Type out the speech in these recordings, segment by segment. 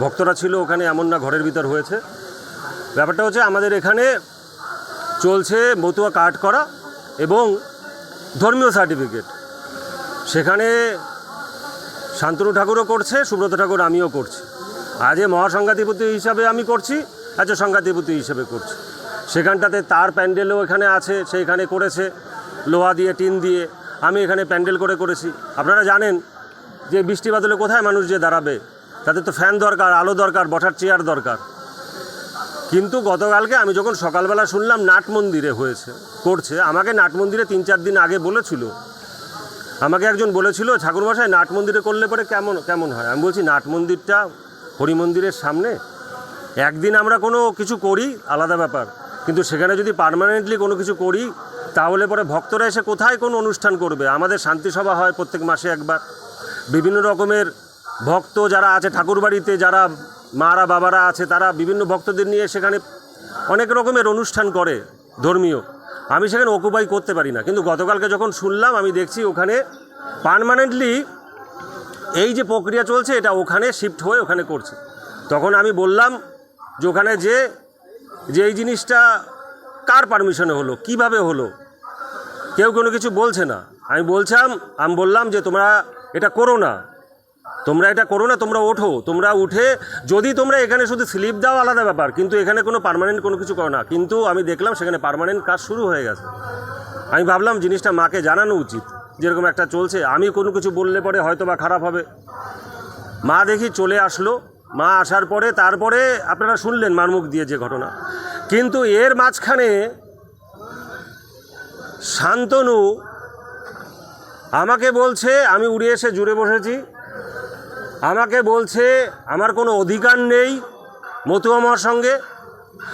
ভক্তরা ছিল ওখানে, এমন না ঘরের ভিতর হয়েছে। ব্যাপারটা হচ্ছে আমাদের এখানে চলছে মতুয়া কার্ড করা এবং ধর্মীয় সার্টিফিকেট। সেখানে শান্তনু ঠাকুরও করছে, সুব্রত ঠাকুর আমিও করছি। আজ মহাসংঘাধিপতি হিসাবে আমি করছি, আজ সংঘাধিপতি হিসেবে করছি। সেখানটাতে তার প্যান্ডেলও এখানে আছে, সেইখানে করেছে, লোহা দিয়ে, টিন দিয়ে। আমি এখানে প্যান্ডেল করে করেছি। আপনারা জানেন যে বৃষ্টি বাদলে কোথায় মানুষ যে দাঁড়াবে? তাদের তো ফ্যান দরকার, আলো দরকার, বসার চেয়ার দরকার। কিন্তু গতকালকে আমি যখন সকালবেলা শুনলাম নাট মন্দিরে হয়েছে, করছে, আমাকে নাট মন্দিরে তিন চার দিন আগে বলেছিল। আমাকে একজন বলেছিল ঠাকুরমশাই নাট মন্দিরে করলে পরে কেমন কেমন হয়? আমি বলছি, নাট মন্দিরটা হরি মন্দিরের সামনে, একদিন আমরা কোনো কিছু করি, আলাদা ব্যাপার। কিন্তু সেখানে যদি পার্মানেন্টলি কোনো কিছু করি, তাহলে পরে ভক্তরা এসে কোথায় কোন অনুষ্ঠান করবে? আমাদের শান্তি সভা হয় প্রত্যেক মাসে একবার। বিভিন্ন রকমের ভক্ত যারা আছে, ঠাকুরবাড়িতে যারা মারা বাবারা আছে, তারা বিভিন্ন ভক্তদের নিয়ে সেখানে অনেক রকমের অনুষ্ঠান করে ধর্মীয়। আমি সেখানে অকুপাই করতে পারি না। কিন্তু গতকালকে যখন শুনলাম, আমি দেখছি ওখানে পার্মানেন্টলি এই যে প্রক্রিয়া চলছে, এটা ওখানে শিফট হয়ে ওখানে করছে। তখন আমি বললাম যে ওখানে যে যে এই জিনিসটা কার পারমিশনে হলো? কীভাবে হলো? কেউ কোনো কিছু বলছে না। আমি বলছিলাম, আমি বললাম যে তোমরা এটা করো না। তোমরা এটা করো না, তোমরা ওঠো। তোমরা উঠে, যদি তোমরা এখানে শুধু স্লিপ দাও, আলাদা ব্যাপার। কিন্তু এখানে কোনো পারমানেন্ট কোনো কিছু করো না। কিন্তু আমি দেখলাম সেখানে পারমানেন্ট কাজ শুরু হয়ে গেছে। আমি ভাবলাম জিনিসটা মাকে জানানো উচিত, যেরকম একটা চলছে। আমি কোনো কিছু বললে পরে হয়তো বা খারাপ হবে। মা দেখি চলে আসলো। মা আসার পরে, তারপরে আপনারা শুনলেন মার মুখ দিয়ে যে ঘটনা। কিন্তু এর মাঝখানে শান্তনু আমাকে বলছে, আমি উড়ে এসে জুড়ে বসেছি। আমাকে বলছে, আমার কোনো অধিকার নেই মতুয়ামার সঙ্গে।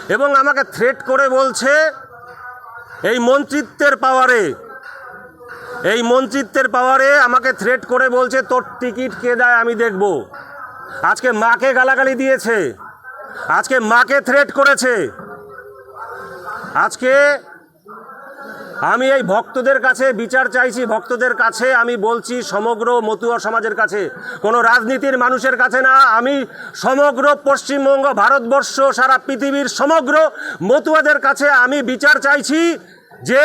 এবং আমাকে থ্রেট করে বলছে, এই মন্ত্রিত্বের পাওয়ারে এই মন্ত্রিত্বের পাওয়ারে আমাকে থ্রেট করে বলছে, তোর টিকিট কে দেয় আমি দেখব। আজকে মাকে গালাগালি দিয়েছে। আজকে মাকে থ্রেট করেছে। আজকে আমি এই ভক্তদের কাছে বিচার চাইছি, ভক্তদের কাছে আমি বলছি সমগ্র মতুয়া সমাজের কাছে। কোনো রাজনীতির মানুষের কাছে না, আমি সমগ্র পশ্চিমবঙ্গ, ভারতবর্ষ, সারা পৃথিবীর সমগ্র মতুয়াদের কাছে আমি বিচার চাইছি যে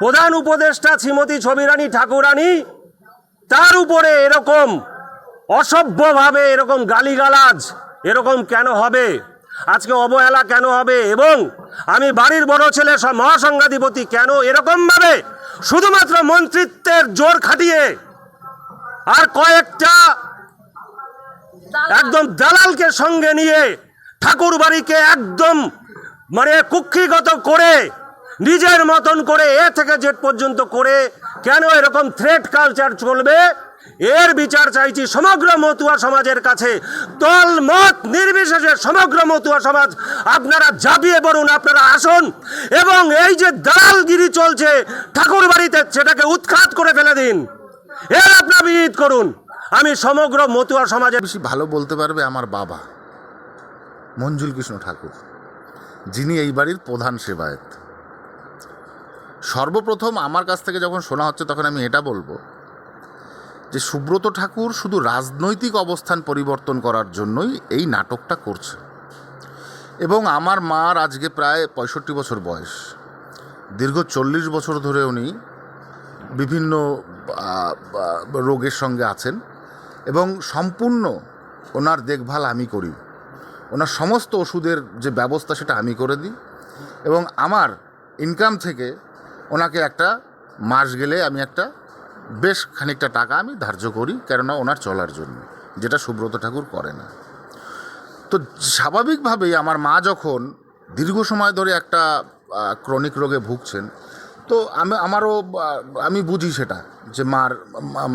প্রধান উপদেষ্টা শ্রীমতী ছবিরানী ঠাকুরানী, তার উপরে এরকম অসভ্যভাবে এরকম গালিগালাজ এরকম কেন হবে? আজকে অবহেলা কেন হবে? এবং আমি বাড়ির বড় ছেলে মহাসংঘাধিপতি কেন এরকমভাবে? শুধুমাত্র মন্ত্রিত্বের জোর খাটিয়ে আর কয়েকটা একদম দালালকে সঙ্গে নিয়ে ঠাকুর বাড়িকে একদম মানে কুক্ষিগত করে নিজের মতন করে এ থেকে জেট পর্যন্ত করে কেন এরকম থ্রেট কালচার চলবে? এর বিচার চাইছি সমগ্র মতুয়া সমাজের কাছে। দল, মত নির্বিশেষে সমগ্র মতুয়া সমাজ, আপনারা ঝাঁপিয়ে পড়ুন, আপনারা আসুন। এবং এই যে দালালগিরি চলছে ঠাকুর বাড়িতে সেটাকে উৎখাত করে ফেলে দিন। এর আপনার বিহিত করুন। আমি সমগ্র মতুয়া সমাজে বেশি ভালো বলতে পারবে আমার বাবা, মঞ্জুল কৃষ্ণ ঠাকুর, যিনি এই বাড়ির প্রধান সেবায়ত। সর্বপ্রথম আমার কাছ থেকে যখন শোনা হচ্ছে, তখন আমি এটা বলব যে সুব্রত ঠাকুর শুধু রাজনৈতিক অবস্থান পরিবর্তন করার জন্যই এই নাটকটা করছে। এবং আমার মার আজকে প্রায় পঁয়ষট্টি বছর বয়স। দীর্ঘ চল্লিশ বছর ধরে উনি বিভিন্ন রোগের সঙ্গে আছেন এবং সম্পূর্ণ ওনার দেখভাল আমি করি। ওনার সমস্ত ওষুধের যে ব্যবস্থা সেটা আমি করে দিই এবং আমার ইনকাম থেকে ওনাকে একটা মাস গেলে আমি একটা বেশ খানিকটা টাকা আমি ধার্য করি, কেননা ওনার চলার জন্য, যেটা সুব্রত ঠাকুর করে না। তো স্বাভাবিকভাবেই আমার মা যখন দীর্ঘ সময় ধরে একটা ক্রনিক রোগে ভুগছেন, তো আমি, আমারও আমি বুঝি সেটা, যে মার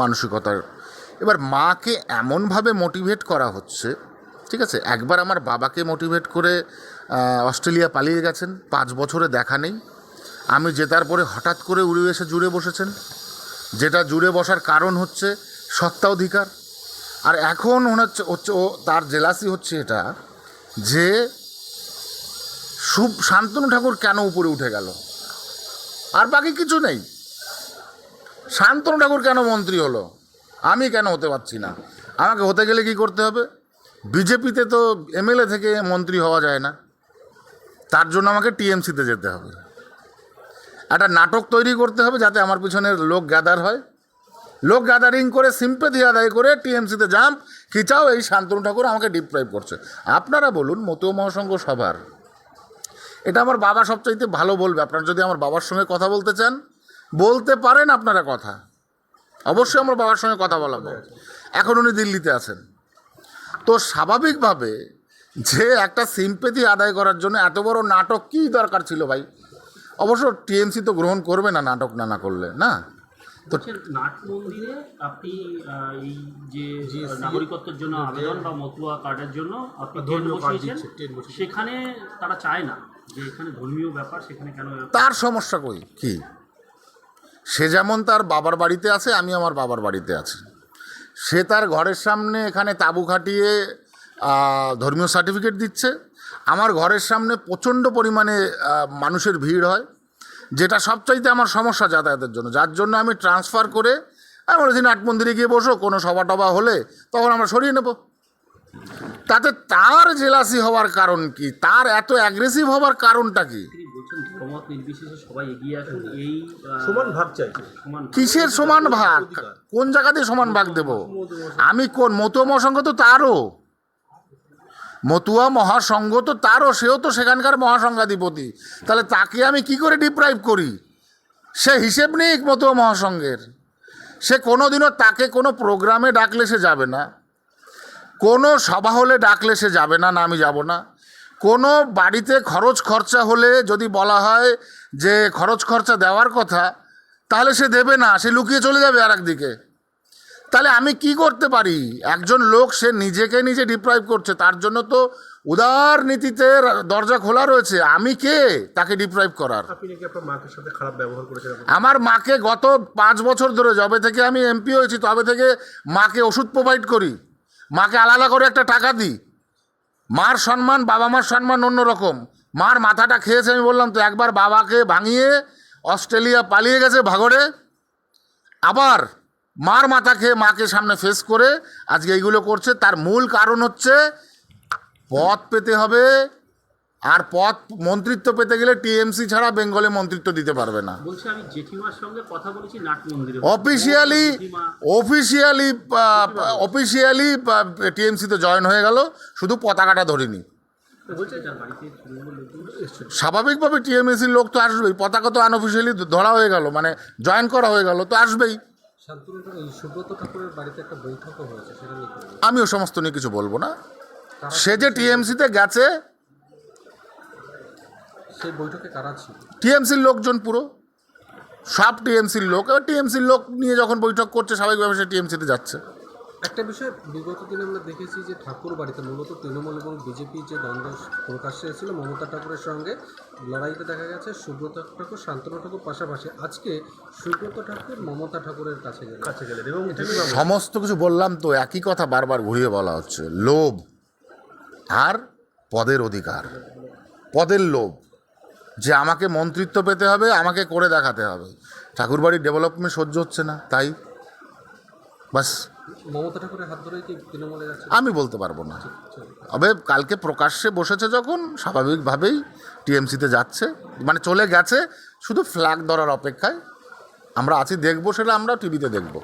মানসিকতার। এবার মাকে এমনভাবে মোটিভেট করা হচ্ছে, ঠিক আছে, একবার আমার বাবাকে মোটিভেট করে অস্ট্রেলিয়া পালিয়ে গেছেন, পাঁচ বছরে দেখা নেই, আমি জেতার পরে হঠাৎ করে উড়ে এসে জুড়ে বসেছেন। যেটা জুড়ে বসার কারণ হচ্ছে সত্তা অধিকার আর এখন হচ্ছে হচ্ছে ও, তার জেলাসি হচ্ছে এটা যে সুব, শান্তনু ঠাকুর কেন উপরে উঠে গেল? আর বাকি কিছু নেই। শান্তনু ঠাকুর কেন মন্ত্রী হলো? আমি কেন হতে পারছি না? আমাকে হতে গেলে কি করতে হবে? বিজেপিতে তো এমএলএ থেকে মন্ত্রী হওয়া যায় না। তার জন্য আমাকে টিএমসিতে যেতে হবে। একটা নাটক তৈরি করতে হবে যাতে আমার পিছনের লোক গ্যাদার হয়। লোক গ্যাদারিং করে সিম্পেথি আদায় করে টিএমসিতে জাম্প খিচাও এই শান্তনু ঠাকুর আমাকে ডিপ্রাইভ করছে। আপনারা বলুন মতুয় মহাসংঘ সভার, এটা আমার বাবা সবচাইতে ভালো বলবে। আপনারা যদি আমার বাবার সঙ্গে কথা বলতে চান, বলতে পারেন আপনারা কথা। অবশ্যই আমার বাবার সঙ্গে কথা বলাবো। এখন উনি দিল্লিতে আছেন। তো স্বাভাবিকভাবে যে একটা সিম্পেথি আদায় করার জন্য এত বড় নাটক কী দরকার ছিল ভাই? অবশ্য টিএমসি তো গ্রহণ করবে না নাটক না না করলে না? তো নাট মন্দিরে আপনি এই যে নাগরিকত্বের জন্য আবেদন বা মতুয়া কার্ডের জন্য আপনি সেখানে তারা চায় না যে এখানে ধর্মীয় ব্যাপার সেখানে কেন তার সমস্যা কই? কি? সে যেমন তার বাবার বাড়িতে আছে আমি আমার বাবার বাড়িতে আছি। সে তার ঘরের সামনে এখানে তাঁবু খাটিয়ে ধর্মীয় সার্টিফিকেট দিচ্ছে আমার ঘরের সামনে প্রচণ্ড পরিমাণে মানুষের ভিড় হয় যেটা সবচাইতে আমার সমস্যা যাতায়াতের জন্য। যার জন্য আমি ট্রান্সফার করে আমি বলেছি নাট মন্দিরে গিয়ে বসো কোনো সভা টভা হলে তখন আমরা সরিয়ে নেব। তাতে তার জেলাসি হওয়ার কারণ কি? তার এত অ্যাগ্রেসিভ হওয়ার কারণটা কি? কিসের সমান ভাগ? কোন জায়গাতে সমান ভাগ দেব? আমি কোন মতো মহাসংঘ তো তারও। মতুয়া মহাসংঘ তো তারও, সেও তো সেখানকার মহাসংঘাধিপতি। তাহলে তাকে আমি কি করে ডিপ্রাইভ করি? সে হিসেব নেই মতুয়া মহাসংঘের। সে কোনোদিনও তাকে কোনো প্রোগ্রামে ডাকলে সে যাবে না। কোনো সভা হলে ডাকলে সে যাবে না না আমি যাব না। কোনো বাড়িতে খরচ খরচা হলে যদি বলা হয় যে খরচ খরচা দেওয়ার কথা, তাহলে সে দেবে না, সে লুকিয়ে চলে যাবে আর একদিকে তাহলে আমি কি করতে পারি? একজন লোক সে নিজেকে নিজে ডিপ্রাইভ করছে তার জন্য তো উদার নীতিতে দরজা খোলা রয়েছে। আমি কে তাকে ডিপ্রাইভ করার। আমার মাকে গত পাঁচ বছর ধরে যবে থেকে আমি এমপি হয়েছি তবে থেকে মাকে ওষুধ প্রোভাইড করি। মাকে আলাদা করে একটা টাকা দিই। মার সম্মান বাবা মার সম্মান অন্যরকম। মার মাথাটা খেয়েছে আমি বললাম তো একবার বাবাকে ভাঙিয়ে অস্ট্রেলিয়া পালিয়ে গেছে ভাগরে। আবার মার মাথা খেয়ে মাকে সামনে ফেস করে আজকে এইগুলো করছে। তার মূল কারণ হচ্ছে পথ পেতে হবে। আর পদ মন্ত্রিত্ব পেতে গেলে টিএমসি ছাড়া বেঙ্গলে মন্ত্রিত্ব দিতে পারবে না। অফিসিয়ালি অফিসিয়ালি অফিসিয়ালি টিএমসিতে জয়েন হয়ে গেল শুধু পতাকাটা ধরিনি। স্বাভাবিকভাবে টিএমএসির লোক তো আসবেই পতাকা তো আনঅফিসিয়ালি ধরা হয়ে গেল মানে জয়েন করা হয়ে গেল তো আসবেই। শান্তনু ঠাকুর এই সুব্রত ঠাকুরের বাড়িতে একটা বৈঠকও হয়েছে সেটা নিয়ে কি বলবেন? আমি ও সমস্ত নিয়ে কিছু বলব না। সে যে টিএমসিতে গেছে টিএমসির লোকজন পুরো। সব টিএমসির লোক। এবার টিএমসির লোক নিয়ে যখন বৈঠক করছে স্বাভাবিকভাবে সে টিএমসিতে যাচ্ছে। একটা বিষয় বিগত দিনে আমরা দেখেছি যে ঠাকুর বাড়িতে মূলত তৃণমূল এবং বিজেপি যে দ্বন্দ্ব প্রকাশ্যে এসেছিল মমতা ঠাকুরের সঙ্গে লড়াইতে দেখা গেছে সুব্রত ঠাকুর শান্তনু ঠাকুর পাশাপাশি আজকে সুব্রত ঠাকুর মমতা ঠাকুরের কাছে গেলেন। কাছে গেলেন এবং সমস্ত কিছু বললাম তো একই কথা বারবার ঘুরিয়ে বলা হচ্ছে। লোভ আর পদের অধিকার। পদের লোভ। যে আমাকে মন্ত্রিত্ব পেতে হবে আমাকে করে দেখাতে হবে। ঠাকুরবাড়ির ডেভেলপমেন্ট সহ্য হচ্ছে না তাই? বাস। আমি বলতে পারব না। তবে কালকে প্রকাশ্যে বসেছে যখন, স্বাভাবিকভাবেই টিএমসিতে যাচ্ছে। মানে চলে গেছে, শুধু ফ্ল্যাগ ধরার অপেক্ষায়। আমরা আছি, দেখব সেটা আমরা টিভিতে দেখব।